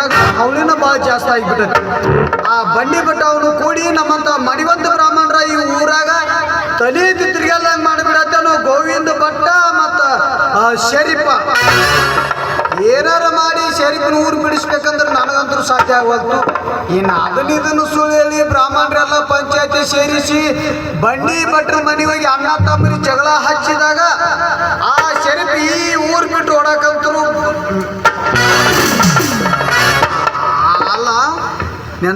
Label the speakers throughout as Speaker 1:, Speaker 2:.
Speaker 1: ಊರಾಗ ಅವಳಿನ ಭಾಳ ಜಾಸ್ತಿ ಆಗಿಬಿಟ್ಟೈತಿ. ಆ ಬಂಡಿ ಬಟ್ಟ ಅವನು ಕೂಡಿ ನಮ್ಮಂತ ಮಣಿವಂತ ಬ್ರಾಹ್ಮಣರ ಈ ಊರಾಗ ತಲೆ ತಿರ್ಗಲ್ಲ ಮಾಡಿಬಿಡತ್ತೇನು ಗೋವಿಂದ ಭಟ್ಟ ಮತ್ತ ಶರೀಫ. ಏನಾರ ಮಾಡಿ ಶರೀಫನ ಊರು ಬಿಡಿಸ್ಬೇಕಂದ್ರೆ ನನಗಂತೂ ಸಾಧ್ಯ ಆಗೋದು ಇನ್ನು ಅದನ್ನ ಇದನ್ನು ಸುಳ್ಳಿ ಬ್ರಾಹ್ಮಣರೆಲ್ಲ ಪಂಚಾಯತಿ ಸೇರಿಸಿ ಬಂಡಿ ಭಟ್ರ ಮನೆ ಹೋಗಿ ಅಣ್ಣ ತಮ್ಮ ಜಗಳ ಹಚ್ಚಿದಾಗ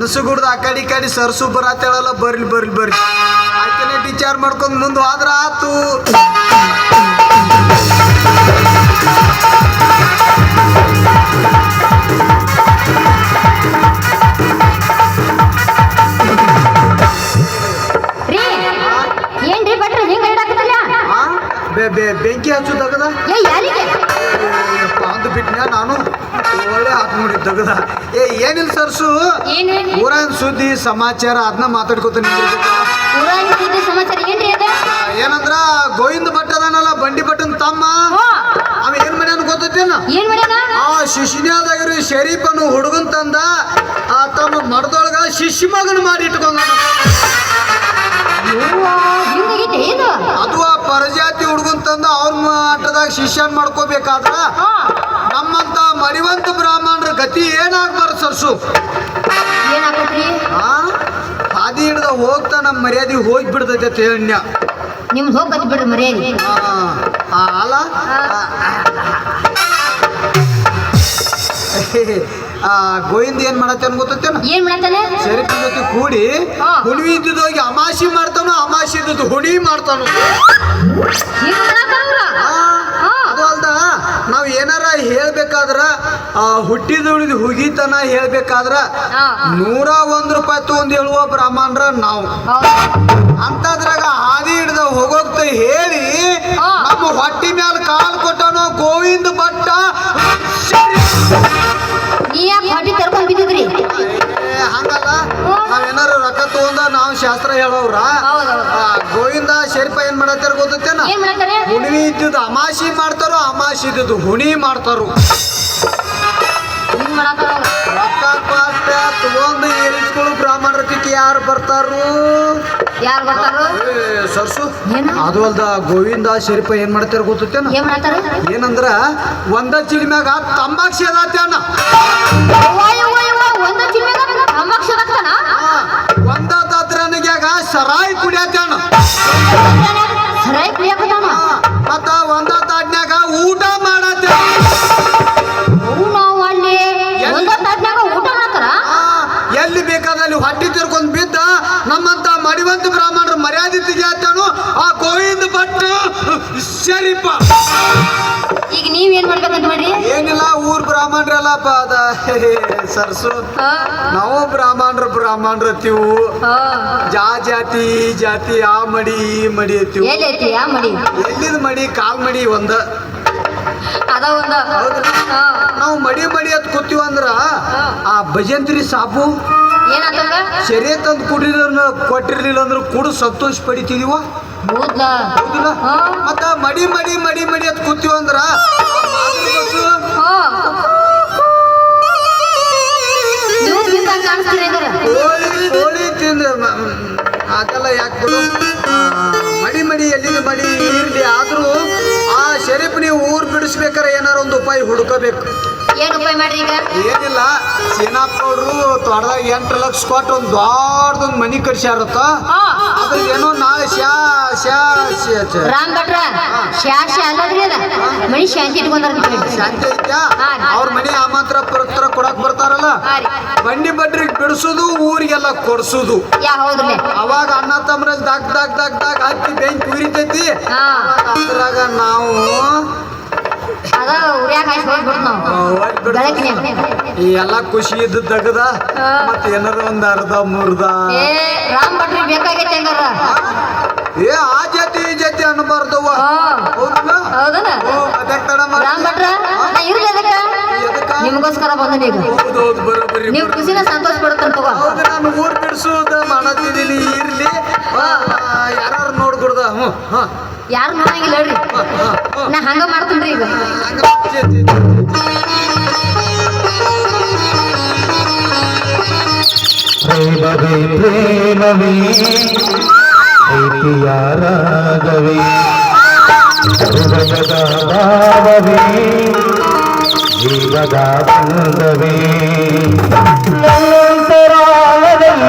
Speaker 1: ನೆನಸುಗುಡ್ದು ಆ ಕಡೆ ಈ ಕಡೆ ಸರ್ಸು ಬರತ್ತೇಳಲ್ಲ ಬರ್ಲಿ ಬರ್ಲಿ ಬರ್ಲಿ ಆಕೆನೆ ವಿಚಾರ ಮಾಡ್ಕೊಂಡು ಮುಂದೆ ಹೋದ್ರ ಆತು ಬೆಂಕಿ ಹಚ್ಚು ತಗದ
Speaker 2: ಏ ಯಾರಿಗೆ
Speaker 1: ಅಂದು ಬಿಟ್ನ್ಯಾ ನಾನು ಹಾತ್ ನೋಡಿ ತಗದ ಏ ಏನಿಲ್ಲ ಸರ್ಸು? ಊರನ್ ಸುದ್ದಿ ಸಮಾಚಾರ ಅದನ್ನ ಮಾತಾಡ್ಕೋತೀನಿ
Speaker 2: ಊರಾಗ ಸುದ್ದಿ ಸಮಾಚಾರ ಏನ್ರಿ ಅದ?
Speaker 1: ಏನಂದ್ರ ಗೋವಿಂದ ಭಟ್ ಅದಾನಲ್ಲ ಬಂಡಿ ಭಟ್ಟನ್ ತಮ್ಮ? ಅವ ಏನ್ ಮಾಡ್ಯಾನ ಗೊತ್ತೇನ
Speaker 2: ಏನ್ ಮಾಡ್ಯಾನ?
Speaker 1: ಆ ಶಿಶಿನ್ಯಾದಾಗಿರೋ ಶರೀಫನು ಹುಡುಗನ್ ತಂದ ಆ ತಮ್ಮ ಮಡದೊಳಗ ಶಿಶಿ ಮಗನ ಮಾಡಿ ಇಟ್ಕೊಂಡ ಅದು ಆ ಪರಜಾತಿ ಹುಡುಗನ್ ತಂದ ಅವ್ರ ಮಟ್ಟದಾಗ ಶಿಷ್ಯನ್ ಮಾಡ್ಕೋಬೇಕಾದ್ರ ನಮ್ಮಂತ ಮಡಿವಂತ ಬ್ರಾಹ್ಮಣರ ಗತಿ ಏನಾಗ್ಬಾರ್ದು ಸರ್ಸು
Speaker 2: ಏನಾಗತ್ರಿ?
Speaker 1: ಆ? ಹಾದಿ ಹಿಡ್ದ ಹೋಗ್ತಾ ನಮ್ಮ ಮರ್ಯಾದೆ ಹೋಗಿ ಬಿಡ್ತೈತೆ ಅಂತ ಹೇಳಿ
Speaker 2: ನಿಮ್ದು ಹೋಗತ್ ಬಿಡ್ರಿ ಮರ್ಯಾದೆ.
Speaker 1: ಆ, ಅಲ್ಲ? ಆ, ಗೋವಿಂದ ಏನ್ ಮಾಡತ್ತೇನ್ ಗೊತ್ತೇನ
Speaker 2: ಏನ್ ಮಾಡತ್ತಾನೆ?
Speaker 1: ಶರೀಫ್ ಜೊತೆ ಕೂಡಿ
Speaker 2: ಹಾ.
Speaker 1: ಹುಣ್ವಿ ಇದ್ದಿದ್ದೋಗಿ ಅಮಾಸಿ ಮಾಡ್ತಾನೋ ಅಮಾಸಿ ಇದ್ದದ್ದು ಹುಣಿ ಮಾಡ್ತಾನೋ.
Speaker 2: ಹಿಂಗ ಮಾಡತ್ತಾರ ಅವ್ರ
Speaker 1: ಆ,
Speaker 2: ಹಾ.
Speaker 1: ಅದು ಅಲ್ದ ನಾವ್ ಏನಾರ ಹೇಳ್ಬೇಕಾದ್ರ ಆ, ಹುಟ್ಟಿದ ಉಳಿದು ಹುಗಿತನ ಹೇಳ್ಬೇಕಾದ್ರ. ನೂರ ಒಂದ್ ರೂಪಾಯಿ ತಗೊಂಡ್ ಹೇಳುವ ಬ್ರಾಹ್ಮಣರ ನಾವು ಅಂತದ್ರಾಗ ಹಾದಿ ಹಿಡ್ದ ಹೋಗೋಗ್ತ ಹೇಳಿ. ನಮ್ಮ ಹೊಟ್ಟಿ ಮ್ಯಾಲ ಕಾಲ್ ಕೊಟ್ಟನೋ ಗೋವಿಂದ ಭಟ್ಟ
Speaker 2: ನೀ ಯಾಕೆ ಹೊಟ್ಟಿ ತರ್ಕೊಂಡ್ ಬಿದ್ದಿದ್ರಿ
Speaker 1: ನಾವೇನಾರು ರೊಕ್ಕ ತಗೊಂಡ ನಾವು ಶಾಸ್ತ್ರ ಹೇಳೋರ ಗೋವಿಂದ ಶರೀಫ ಏನ್ ಮಾಡತ್ತಾರ ಗೊತ್ತೇನ ಹುಣಿ ಇದ್ದದ್ದು ಅಮಾಸಿ ಮಾಡ್ತಾರೋ ಅಮಾಸಿ ಇದ್ದದ್ದು ಹುಣಿ ಮಾಡ್ತಾರೋ? ರೊಕ್ಕ ತಗೊಂಡು ಏರಿಸ್ಕೊಳ್ಳು ಬ್ರಾಹ್ಮಣರಕ್ಕೆ ಯಾರು ಬರ್ತಾರು?
Speaker 2: ಯಾರು ಬರ್ತಾರೋ?
Speaker 1: ಸರ್ಸು? ಅದು ಅಲ್ದ ಗೋವಿಂದ ಶರೀಫ ಏನ್ ಮಾಡ್ತಾರ ಗೊತ್ತೇನ ಏನಂದ್ರ ಒಂದ ಚಿಲ್ಮ್ಯಾಗ ತಂಬಾಕ್ ಸೇದಾತ್ಯಾನ ಸರಾಯಿ ಕುಡಿಯತ್ಯಾನ
Speaker 2: ಸರಾಯಿ ಕುಡಿಯಾಕತ್ತಾನ?
Speaker 1: ಮತ್ತ ಬ್ರಾಹ್ಮಣರೆಲ್ಲ ಪಾದ ಅದ ಸರ್ಸು ನಾವು ಬ್ರಾಹ್ಮಣರು ಬ್ರಾಹ್ಮಣರ
Speaker 2: ತಿವು.
Speaker 1: ಜಾ ಜಾತಿ ಜಾತಿ ಆ ಮಡಿ ಈ ಮಡಿ
Speaker 2: ತಿವು
Speaker 1: ಎಲ್ಲಿದ ಮಡಿ? ಕಾಲ್ ಮಡಿ ಒಂದ.
Speaker 2: ಅದ ಒಂದ. ಹಾ.
Speaker 1: ನಾವು ಮಡಿ ಮಡಿ ಅಂತ ಕೂತೀವ ಅಂದ್ರ ಆ ಭಜಂತ್ರಿ
Speaker 2: ಸಾಪು
Speaker 1: ಶರೀರ ತಂದು ಕುಡಿದ್ರ ಕೊಟ್ಟಿರ್ಲಿಲ್ಲ ಅಂದ್ರೆ ಕೂಡ ಸಂತೋಷ ಪಡಿತಿದೀವ. ಮತ್ತ ಮಡಿ ಮಡಿ ಮಡಿ ಮಡಿ ಅಂತ ಕೂತೀವ ಮಡಿ ಮಡಿ ಎಲ್ಲಿ ಮಡಿ ಇರ್ಲಿ ಆದರೂ ಆ ಶರೀಫ್ ನೀವು ಊರು ಬಿಡಿಸ್ಬೇಕಾರೆ ಏನಾರ ಒಂದು ಉಪಾಯ ಹುಡ್ಕೋಬೇಕು.
Speaker 2: ಏನ್ ಉಪಾಯ ಮಾಡ್ರಿ ಈಗ?
Speaker 1: ಏನಿಲ್ಲ ಸೇನಾ ಪೌಡ್ರು ತೋಟದಾಗ ಎಂಟು ಲಕ್ಷ ಕೊಟ್ಟು ಒಂದು ದೊಡ್ಡದೊಂದು ಮನಿ ಕಟ್ಸ್ಯಾರತ್ತ. ಅದ್ರ ಏನೋ ನಾ ಶಾ ಶಾ ಶ್ಯಾ- ಶ್ಯಾ-
Speaker 2: ರಾಮ್ ಭಟ್ರ ಶಾ ಶಾ ಅಲ್ಲದ್ರಿ ಅದ? ಮನಿ ಶಾಂತಿ ಇಟ್ಕೊಂಡಾರ.
Speaker 1: ಶಾಂತಿ ಐತ್ಯಾ?
Speaker 2: ಹಾ.
Speaker 1: ಅವ್ರ ಮನೆ ಆಮಂತ್ರ ಪರತ್ರ ಕೊಡಕ್ ಬರ್ತಾರಲ್ಲ?
Speaker 2: ಹಾ ರೀ.
Speaker 1: ಬಂಡಿ ಬಡ್ರಿಗೆ ಬಿಡಿಸೋದು ಊರಿಗೆಲ್ಲ ಕೊಡ್ಸುದು.
Speaker 2: ಯಾ ಹೌದ್ರಲ್ಲೇ
Speaker 1: ಅವಾಗ ಅಣ್ಣ ತಮ್ಮರಲ್ಲಿ ದಾಗ್ ದಾಗ್ ದಾಗ್ ದಾಗ್ ಹಾಕಿ ಬೆಂಕಿ ಉರಿತೈತಿ.
Speaker 2: ಹಾ.
Speaker 1: ಅದ್ರಾಗ ನಾವು
Speaker 2: ಅದ ಉರಿಯಾಕ ಹಾಕಿ ಹೋಗ್ಬಿಡ್ತು ನಾವು.
Speaker 1: ಆ, ಒಳಗ್ ಬಿಡ್ತೀವಿ.
Speaker 2: ಬೆಳಕಿನ
Speaker 1: ಈ ಎಲ್ಲ ಖುಷಿ ಇದ್ದ ತಗದ ಮತ್ತೆ ಏನಾರ ಒಂದ್ ಅರ್ಧ ಮುರ್ದ
Speaker 2: ಏ ರಾಮ್ ಭಟ್ರಿಗೆ ಬೇಕಾಗೈತೆ ಹಂಗಾರ.
Speaker 1: ಏ ಆ ಜಾತಿ ಈ ಜಾತಿ ಅನ್ಬಾರ್ದವ್ವ. ಹೌದಲ್ಲ?
Speaker 2: ಹೌದನ
Speaker 1: ಓ, ಅದಕ್ಕೆ ತಡ ಮಾಡ್ತಿ?
Speaker 2: ರಾಮ್ ಭಟ್ರ ನಾ ಇರ್ಲಿ ಅದಕ್ಕ.
Speaker 1: ಎದಕ್ಕ?
Speaker 2: ನಿಮ್ಗೋಸ್ಕರ ಬಂದನಿ ಈಗ.
Speaker 1: ಹೌದು ಹೌದು ಬರೋಬ್ಬರಿ
Speaker 2: ನೀವು. ಖುಷಿನ ಸಂತೋಷ ಪಡ್ತಾನ ತಗೋ.
Speaker 1: ಹೌದು ನಾನು ಊರ್ ಬಿಡಿಸೋದ ಮಾಡತ್ತಿದ್ದೀನಿ ಇರ್ಲಿ. ಯಾರು ನೋಡ್ಕೊಡ್ದ? ಹ್ಞೂ ಹಾ.
Speaker 2: ಯಾರು ನೋಡಂಗಿಲ್ಲ ಹೇಳ್ರಿ ನಾ ಹಂಗ ಮಾಡ್ತೀನಿ ಈಗ
Speaker 3: ಪ್ರೇಮವೇ ಪ್ರೇಮವೇ ಐತಿಯಾರಾಗವೇ ಹೃದಯದ ಭಾವವೇ ಜೀವದ ಬಂಧವೇ ನನ್ನಂತರಾಳದಲ್ಲಿ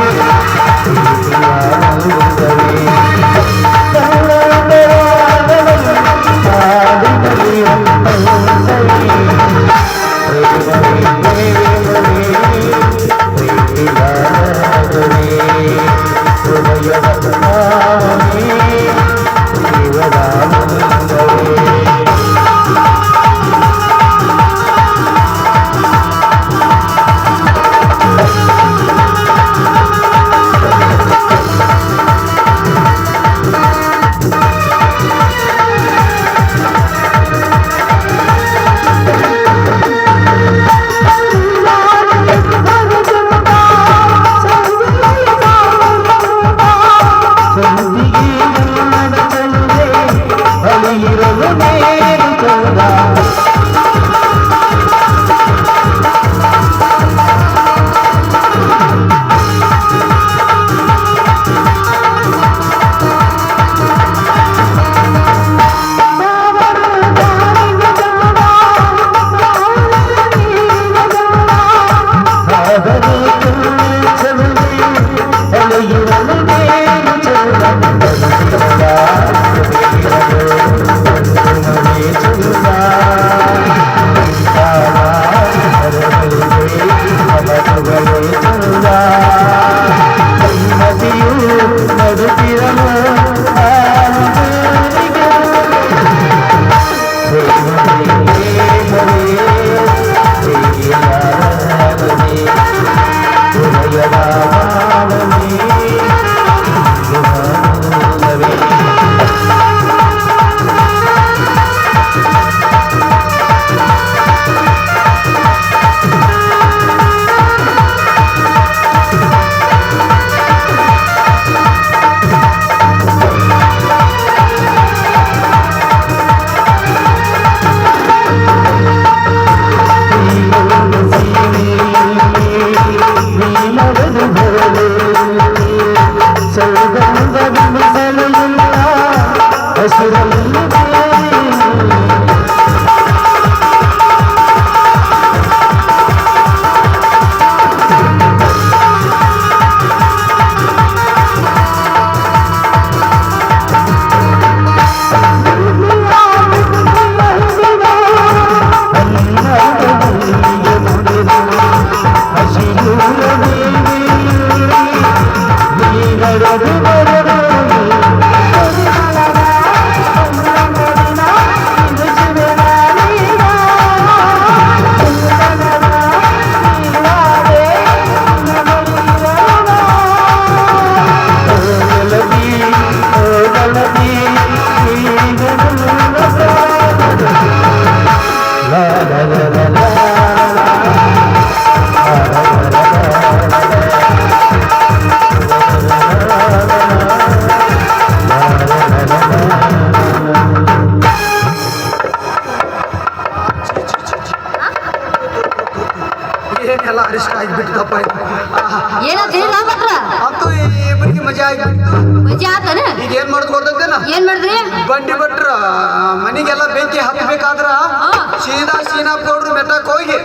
Speaker 1: ಸೀದಾ ಪೌಡ್ರ್ ಮೆಟ್ಟಕ್ ಹೋಗಿ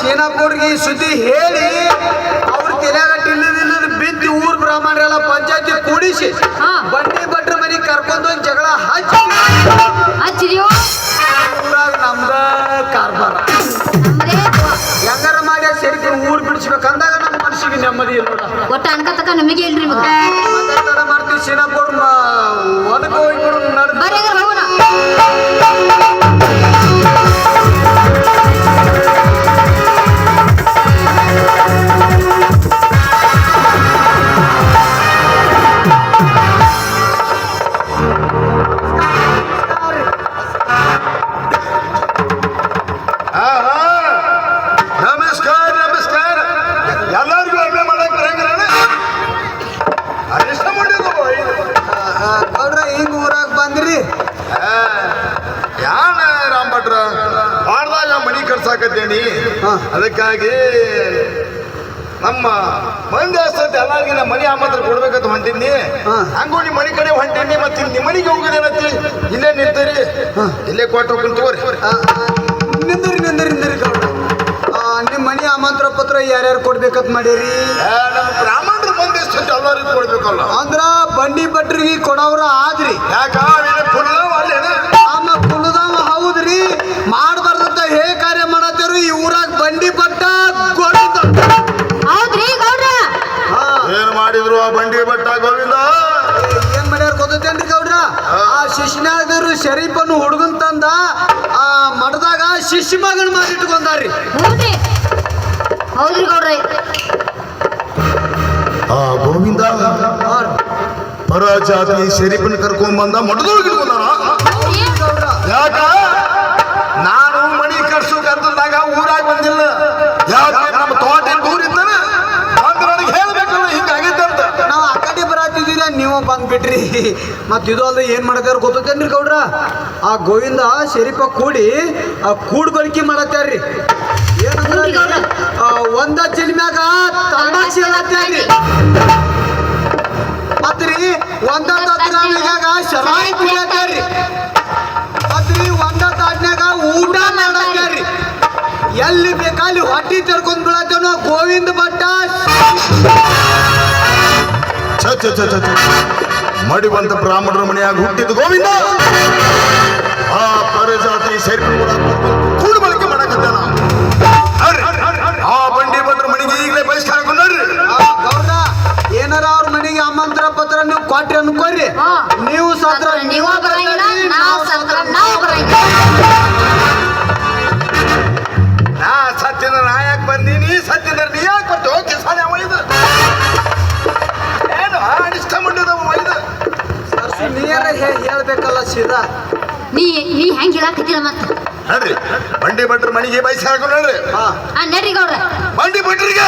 Speaker 1: ಸೀನಾ ಪೌಡ್ರಿಗೆ ಈ ಸುದ್ದಿ ಹೇಳಿ ಅವ್ರ ತಲೆಯಾಗ ಟಿಲ್ಲದಿಲ್ಲದ ಬಿದ್ದು ಊರ್ ಬ್ರಾಹ್ಮಣರೆಲ್ಲ ಪಂಚಾಯತಿ ಕೂಡಿಸಿ. ಬಂಡಿ ಭಟ್ರ ಮನೆಗೆ ಕರ್ಕೊಂಡು ಜಗಳ ಹಚ್ಚಿ.
Speaker 2: ಹಚ್ಚಿದ್ಯೋ?
Speaker 1: ಊರಾಗ ನಮ್ದ ಕಾರ್ಬಾರ. ಹೆಂಗಾರ ಮಾಡಿ ಸೇರಿ ಊರ್ ಬಿಡಿಸ್ಬೇಕಂದಾಗ ನಮ್ಮ ಮನಸ್ಸಿಗೆ ನೆಮ್ಮದಿ ಇಲ್ಲ
Speaker 2: ಒಟ್ಟ ಅನ್ಕತಕ ನಮಗೆ ಇಲ್ರಿ
Speaker 1: ಮಾಡ್ತೀವಿ ಸೀನಾ ಹಾ.
Speaker 4: ಅದಕ್ಕಾಗಿ ನಮ್ಮ ಮಂದಿ ಅಷ್ಟಂತೆ ಎಲ್ಲರಿಗಿನ ಮನೆ ಆಮಂತ್ರ ಕೊಡ್ಬೇಕಂತ ಹೊಂಟಿನಿ
Speaker 1: ಹಾ.
Speaker 4: ಹಂಗೂ ಮನೆ ಕಡೆ ಹೊಂಟಿನಿ ಮತ್ತೆ ನಿಮ್ಮ ಮನೆಗೆ ಹೋಗೋದೇನತ್ತಿ ಇಲ್ಲೇ ನಿಂತೀರಿ. ಇಲ್ಲೇ ಕೊಟ್ಟು ಹೋಗಿ ತಗೋರಿ.
Speaker 1: ನಿಂದಿರಿ ನಿಂದಿರಿ ನಿಂದ್ರಿ ನಿಂದ್ರಿ ನಿಮ್ಮ ಮನೆ ಆಮಂತ್ರ ಪತ್ರ ಯಾರ್ಯಾರು ಕೊಡ್ಬೇಕಂತ ಮಾಡೀರಿ?
Speaker 4: ನಮ್ಮ ಬ್ರಾಹ್ಮಣರ ಮಂದಿ ಅಷ್ಟಂತೆ ಎಲ್ಲರಿಗೂ ಕೊಡ್ಬೇಕಲ್ಲ.
Speaker 1: ಅಂದ್ರ ಬಂಡಿ ಭಟ್ರಿಗೆ ಕೊಡವ್ರ ಆದ್ರಿ.
Speaker 4: ಯಾಕ? ಫುಲ್ ಅಲ್ಲೇನ
Speaker 1: ಆಮ ಕುಲದವ ಹೌದ್ರಿ ಮಾಡಬಾರ್ದಂತ ಹೇ ಕಾರ್ಯ ಮಾಡತ್ತೇವ್ರಿ ಈ ಊರಾಗ ಬಂಡಿ ಭಟ್ಟ ಗೋವಿಂದ
Speaker 2: ಹೌದ್ರಿ ಗೌಡ್ರ
Speaker 1: ಹಾ
Speaker 4: ಏನ್ ಮಾಡಿದ್ರು ಆ ಬಂಡಿ ಬಟ್ಟ ಗೋವಿಂದ?
Speaker 1: ಏನ್ ಮಾಡ್ಯಾರ ಗೊತ್ತೇನ್ರಿ ಗೌಡ್ರ? ಆ ಶಿಶುನಾಗರು ಶರೀಫನ್ನು ಹುಡುಗನ್ ತಂದ ಆ ಮಠದಾಗ ಶಿಷ್ಯ ಮಗನ ಮಾಡಿಟ್ಕೊಂಡಾರಿ
Speaker 2: ಹೌದ್ರಿ. ಗೌಡ್ರ.
Speaker 4: ಆ ಗೋವಿಂದ ಪರ ಜಾತಿ ಶರೀಫನ್ ಕರ್ಕೊಂಡ್ ಬಂದ ಮಠದೊಳಗೆ
Speaker 1: ಇಟ್ಕೊಂಡಾರ?
Speaker 4: ಯಾಕ ನಾನು ಮಣಿ ಕರ್ಸು ಕರ್ತದಾಗ ಊರಾಗ ಬಂದಿಲ್ಲ ಯಾಕೆ ನಮ್ಮ ತೋಟ ದೂರ ಇದ್ದಾನ ಬಂದು ನನಗೆ ಹೇಳ್ಬೇಕಲ್ಲ ಹಿಂಗಾಗೈತೆ ಅಂತ
Speaker 1: ನಾವು ಆ ಕಡೆ ಬರಾತಿದ್ದೀರ ನೀವು ಮತ್ತು ಮತ್ ಇದು ಅಲ್ಲ ಏನು ಮಾಡತ್ತಾರ ಗೊತ್ತೇನ್ರಿ ಗೌಡ್ರ? ಆ ಗೋವಿಂದ ಶರೀಫ ಕೂಡಿ, ಆ ಕೂಡ್ ಬಳಕೆ ಮಾಡತ್ತಾರ್ರಿ ಒಂದ ಚಿಲ್ಮ್ಯಾಗ ತಂಬಾಕ್ಷಿ ಹೇಳತ್ತಾರ್ರಿ ಮತ್ರಿ ಒಂದ ತಾಟ್ನಾಗ ಶರಾಯಿ ಕುಡಿಯತ್ತಾರ್ರಿ ಮತ್ರಿ ಒಂದ ತಾಟ್ನ್ಯಾಗ ಊಟ ಮಾಡತ್ತಾರ್ರಿ ಎಲ್ಲಿ ಬೇಕಲ್ಲಿ ಹೊಟ್ಟಿ ತೆರ್ಕೊಂಡ್ ಬಿಡತ್ತೇನೋ ಗೋವಿಂದ ಭಟ್ಟ.
Speaker 4: ಮಡಿವಂತ ಬ್ರಾಹ್ಮಣರ ಮನೆಯಾಗಿ ಹುಟ್ಟಿದ ಗೋವಿಂದ. ಆ ಪರಜಾತಿ ಸೇರ್ಕೊಂಡು ಕೂಡ ಬಳಕೆ ಮಾಡಕತ್ತಾನ. ಅವ್ರಿ, ಆ ಬಂಡಿ ಭಟ್ರ ಮನೆಗೆ ಈಗಲೇ
Speaker 1: ಬಹಿಷ್ಕಾರ ಏನಾರ ಅವ್ರ ಮನೆಗೆ ಆಮಂತ್ರ ಪತ್ರ ನೀವು ಕೊಟ್ರಿ ಅನ್ಕೋರಿ. ನೀವು ಸಾತ್ರ
Speaker 2: ನಾವು?
Speaker 1: ಸೀದಾ
Speaker 2: ನೀ ನೀ ಹೆಂಗ್ ಹೇಳಾಕತ್ತೀರ ಮತ್ತ?
Speaker 4: ನಡ್ರಿ ಬಂಡಿ ಭಟ್ರ ಮನೆಗೆ ಬಯಸ್ಕಾರ ನಡ್ರಿ
Speaker 1: ಹಾ
Speaker 2: ಆ ನಡ್ರಿ ಗೌಡ್ರ.
Speaker 4: ಬಂಡಿ ಭಟ್ರಿಗೆ.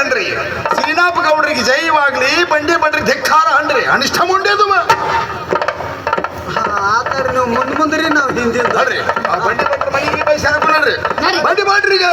Speaker 4: ಅನ್ರಿ ಶ್ರೀನಾಥ ಗೌಡ್ರಿಗೆ ಜೈವಾಗ್ಲಿ ಬಂಡೆ ಬಂಡ್ರಿ ಧಿಕ್ಕಾರ ಅನ್ರಿ ಅನಿಷ್ಟ
Speaker 1: ಮುಂಡೆದು ಆತರ ನೀವು ಮುಂದ್ ಮುಂದ್ರಿ ನಾವು ಹಿಂದೆ
Speaker 4: ನೋಡ್ರಿ ಬಂಡಿ ಬಂಡ್ರಿ ಮನೆಗೆ ಬೈಸಾಕ ನೋಡ್ರಿ. ಬಂಡಿ ಮಾಡ್ರಿ ಈಗ.